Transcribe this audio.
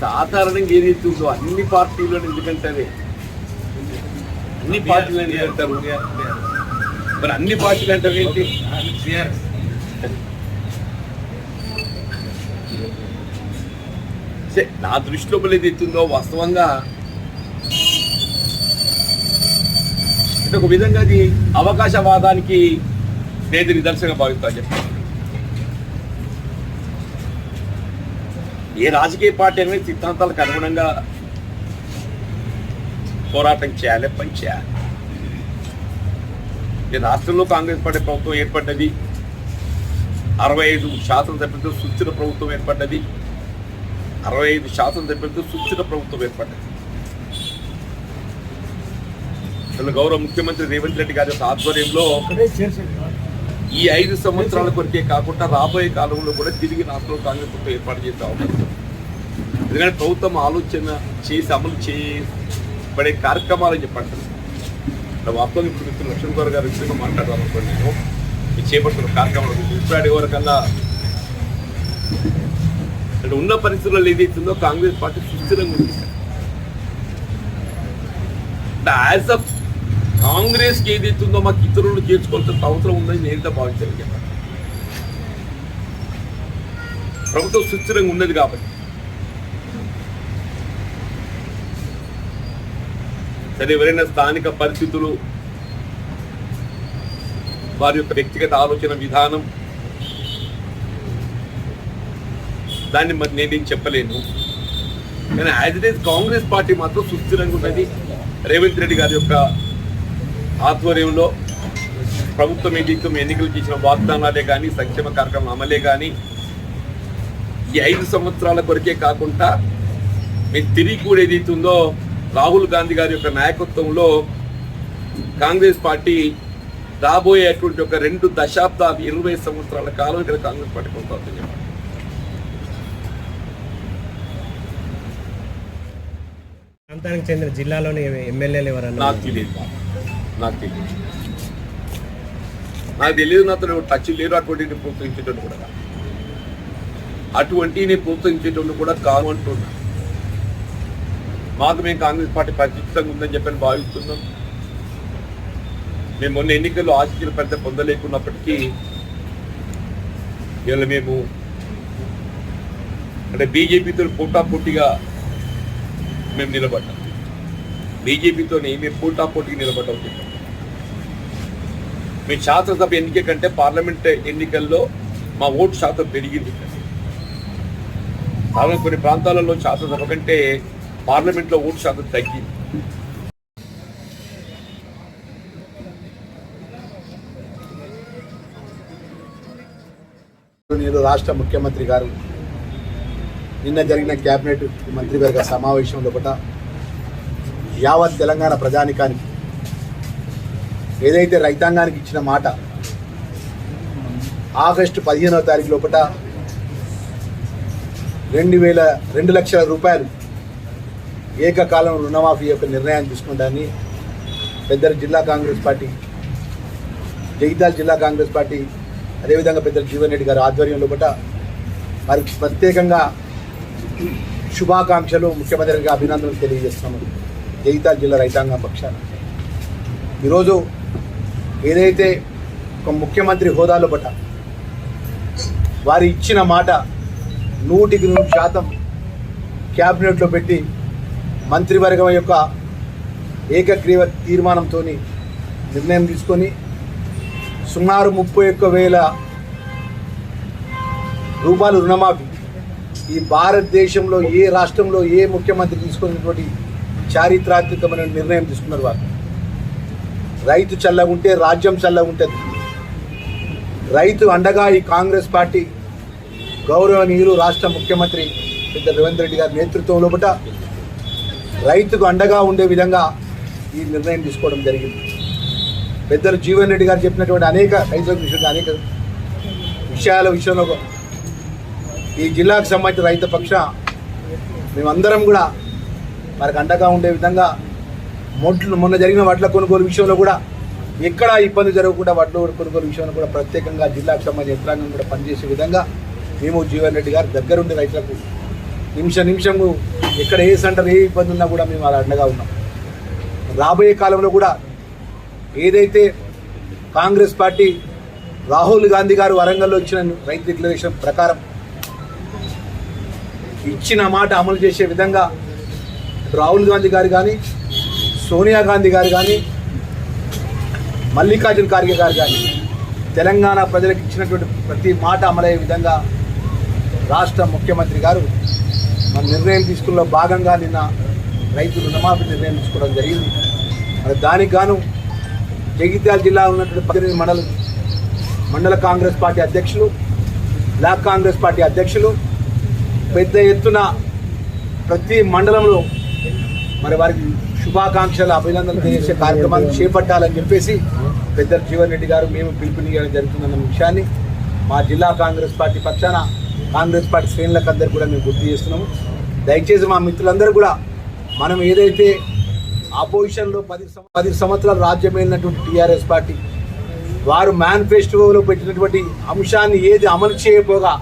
సాధారణంగా ఏదైతే ఉందో అన్ని పార్టీలను ఎందుకంటారే? అన్ని పార్టీలు ఎందుకంటారు మరి అన్ని పార్టీలు అంటారు ఏంటి? సే, నా దృష్టిలో ఏది ఎత్తుందో వాస్తవంగా అంటే ఒక విధంగా అది అవకాశవాదానికి నేను నిదర్శనంగా భావిస్తా చెప్పాను ఏ రాజకీయ పార్టీ అనేది సిద్ధాంతాలకు అనుగుణంగా పోరాటం చేయాలి పని చేయాలి. ఈ రాష్ట్రంలో కాంగ్రెస్ పార్టీ ప్రభుత్వం ఏర్పడ్డది. అరవై ఐదు శాసనసభ్యులతో సుస్థిర ప్రభుత్వం ఏర్పడ్డది. అరవై ఐదు శాసనసభ్యులతో సుస్థిర ప్రభుత్వం ఏర్పడ్డది. అసలు గౌరవ ముఖ్యమంత్రి రేవంత్ రెడ్డి గారి ఆధ్వర్యంలో ఆధ్వర్యంలో ఈ ఐదు సంవత్సరాల కొరకే కాకుండా రాబోయే కాలంలో కూడా తిరిగి రాష్ట్రంలో కాంగ్రెస్ ప్రభుత్వం ఏర్పాటు చేసే అవకాశం ఎందుకంటే ప్రభుత్వం ఆలోచన చేసి అమలు చేయబడే కార్యక్రమాలని చెప్పండి. వాస్తవం ఇప్పుడు మిత్రులు లక్ష్మణ్ గారు గారి విషయంగా మాట్లాడాలనుకోండి నేను. మీరు చేపడుతున్న కార్యక్రమాల గురించి ఇప్పుడు వరకల్లా ఉన్న పరిస్థితుల్లో ఏదైతుందో కాంగ్రెస్ పార్టీ సుస్థిరంగా ఉంది. యాజ్ అ కాంగ్రెస్కి ఏదైతుందో మాకు ఇతరులను చేర్చుకోవాల్సిన అవసరం ఉందని నేను భావించాను చెప్పాను ప్రభుత్వం సుస్థిరంగా ఉన్నది కాబట్టి. సరే ఎవరైనా స్థానిక పరిస్థితులు వారి యొక్క వ్యక్తిగత ఆలోచన విధానం దాన్ని మరి నేనేం చెప్పలేను. కానీ as it is Congress party మాత్రం సుస్థిరంగా ఉన్నది. రేవంత్ రెడ్డి గారి యొక్క ఆధ్వర్యంలో ప్రభుత్వం ఏదైతే ఎన్నికలు చేసిన వాగ్దానాలే కానీ సంక్షేమ కార్యక్రమం అమలే కానీ ఈ ఐదు సంవత్సరాల కొరకే కాకుండా మేము తిరిగి కూడా ఏదైతే ఉందో రాహుల్ గాంధీ గారి యొక్క నాయకత్వంలో కాంగ్రెస్ పార్టీ రాబోయేటువంటి ఒక రెండు దశాబ్దాలు ఇరవై సంవత్సరాల కాలం ఇక్కడ కాంగ్రెస్ పార్టీ కొనసాగుతుంది ప్రాంతానికి చెందిన జిల్లాలోని ఎమ్మెల్యేలు ఎవరన్నా నాకు తెలియదు. నాకు తెలియదు. నాకు తెలియదు అతను టచ్ లేరు అటువంటి ప్రోత్సహించేటట్టు కూడా కాదు. అటువంటి నేను కూడా కాదు అంటున్నా. మాకు మేము కాంగ్రెస్ పార్టీ పరిచితంగా ఉందని చెప్పని భావిస్తున్నాం. మేము మొన్న ఎన్నికల్లో ఆశించిన పెద్ద పొందలేకున్నప్పటికీ ఇవాళ మేము అంటే బీజేపీతో పోటాపోటీగా మేము నిలబడ్డాం. బీజేపీతో మేము పోటాపోటీకి నిలబడ్డాం. చెప్పాం మీ శాసనసభ ఎన్నిక కంటే పార్లమెంట్ ఎన్నికల్లో మా ఓటు శాతం పెరిగింది. కారణం కొన్ని ప్రాంతాలలో శాసనసభ కంటే పార్లమెంట్లో ఓటు శాతం తగ్గింది. నేను రాష్ట్ర ముఖ్యమంత్రి గారు. నిన్న జరిగిన కేబినెట్ మంత్రివర్గ సమావేశంలో కూడా యావత్ తెలంగాణ ప్రజానికానికి ఏదైతే రైతాంగానికి ఇచ్చిన మాట ఆగస్టు పదిహేనవ తారీఖు లోపల రెండు వేల రెండు లక్షల రూపాయలు ఏకకాలం రుణమాఫీ యొక్క నిర్ణయాన్ని తీసుకుంటాన్ని పెద్దల జిల్లా కాంగ్రెస్ పార్టీ జగిత్యాల జిల్లా కాంగ్రెస్ పార్టీ అదేవిధంగా పెద్దల జీవన్ రెడ్డి గారి ఆధ్వర్యంలో కూడా వారికి ప్రత్యేకంగా శుభాకాంక్షలు ముఖ్యమంత్రికి అభినందనలు తెలియజేస్తున్నాము జగిత్యాల జిల్లా రైతాంగం పక్షాన. ఈరోజు ఏదైతే ఒక ముఖ్యమంత్రి హోదాలో పట్ట వారు ఇచ్చిన మాట నూటికి నూరు శాతం క్యాబినెట్లో పెట్టి మంత్రివర్గం యొక్క ఏకగ్రీవ తీర్మానంతో నిర్ణయం తీసుకొని సుమారు ముప్పై ఒక్క వేల రూపాయలు రుణమాఫీ ఈ భారతదేశంలో ఏ రాష్ట్రంలో ఏ ముఖ్యమంత్రి తీసుకున్నటువంటి చారిత్రాత్మకమైన నిర్ణయం తీసుకున్నారు వారు? రైతు చల్లగా ఉంటే రాజ్యం చల్లగా ఉంటుంది. రైతు అండగా ఈ కాంగ్రెస్ పార్టీ గౌరవనీయులు రాష్ట్ర ముఖ్యమంత్రి పెద్ద రేవంత్ రెడ్డి గారి నేతృత్వంలో బట రైతుకు అండగా ఉండే విధంగా ఈ నిర్ణయం తీసుకోవడం జరిగింది. పెద్దలు జీవన్ రెడ్డి గారు చెప్పినటువంటి అనేక రైతులకు విషయంలో అనేక విషయాల విషయంలో ఈ జిల్లాకు సంబంధించిన రైతు పక్ష మేమందరం కూడా వారికి అండగా ఉండే విధంగా మొట్లు మొన్న జరిగిన వడ్ల కొనుగోలు విషయంలో కూడా ఎక్కడ ఇబ్బంది జరగకుండా వడ్ల కొనుగోలు విషయంలో కూడా ప్రత్యేకంగా జిల్లాకు సంబంధించిన యంత్రాంగం కూడా పనిచేసే విధంగా మేము జీవన్ రెడ్డి గారు దగ్గరుండి రైతులకు నిమిషం నిమిషము ఎక్కడ ఏ సెంటర్ ఏ ఇబ్బంది ఉన్నా కూడా మేము అలా అండగా ఉన్నాం. రాబోయే కాలంలో కూడా ఏదైతే కాంగ్రెస్ పార్టీ రాహుల్ గాంధీ గారు వరంగల్లో ఇచ్చిన రైతు డిక్లరేషన్ ప్రకారం ఇచ్చిన మాట అమలు చేసే విధంగా రాహుల్ గాంధీ గారు కానీ సోనియా గాంధీ గారు కానీ మల్లికార్జున ఖార్గే గారు కానీ తెలంగాణ ప్రజలకు ఇచ్చినటువంటి ప్రతి మాట అమలయ్యే విధంగా రాష్ట్ర ముఖ్యమంత్రి గారు మన నిర్ణయం తీసుకున్న భాగంగా నిన్న రైతు రుణమాఫీ నిర్ణయం తీసుకోవడం జరిగింది. మరి దానికి గాను జగిత్యాల జిల్లా ఉన్నటువంటి పద్దెనిమిది మండల మండల కాంగ్రెస్ పార్టీ అధ్యక్షులు బ్లాక్ కాంగ్రెస్ పార్టీ అధ్యక్షులు పెద్ద ఎత్తున ప్రతి మండలంలో మరి వారికి శుభాకాంక్షలు అభినందనలు తెలియజేసే కార్యక్రమాన్ని చేపట్టాలని చెప్పేసి పెద్దలు జీవన్ రెడ్డి గారు మేము పిలుపునియడం జరుగుతుందన్న విషయాన్ని మా జిల్లా కాంగ్రెస్ పార్టీ పక్షాన కాంగ్రెస్ పార్టీ శ్రేణులకు అందరూ కూడా మేము గుర్తు చేస్తున్నాము. దయచేసి మా మిత్రులందరూ కూడా మనం ఏదైతే ఆపోజిషన్లో పది పది సంవత్సరాలు రాజ్యమైనటువంటి టీఆర్ఎస్ పార్టీ వారు మేనిఫెస్టోలో పెట్టినటువంటి అంశాన్ని ఏది అమలు చేయబోగా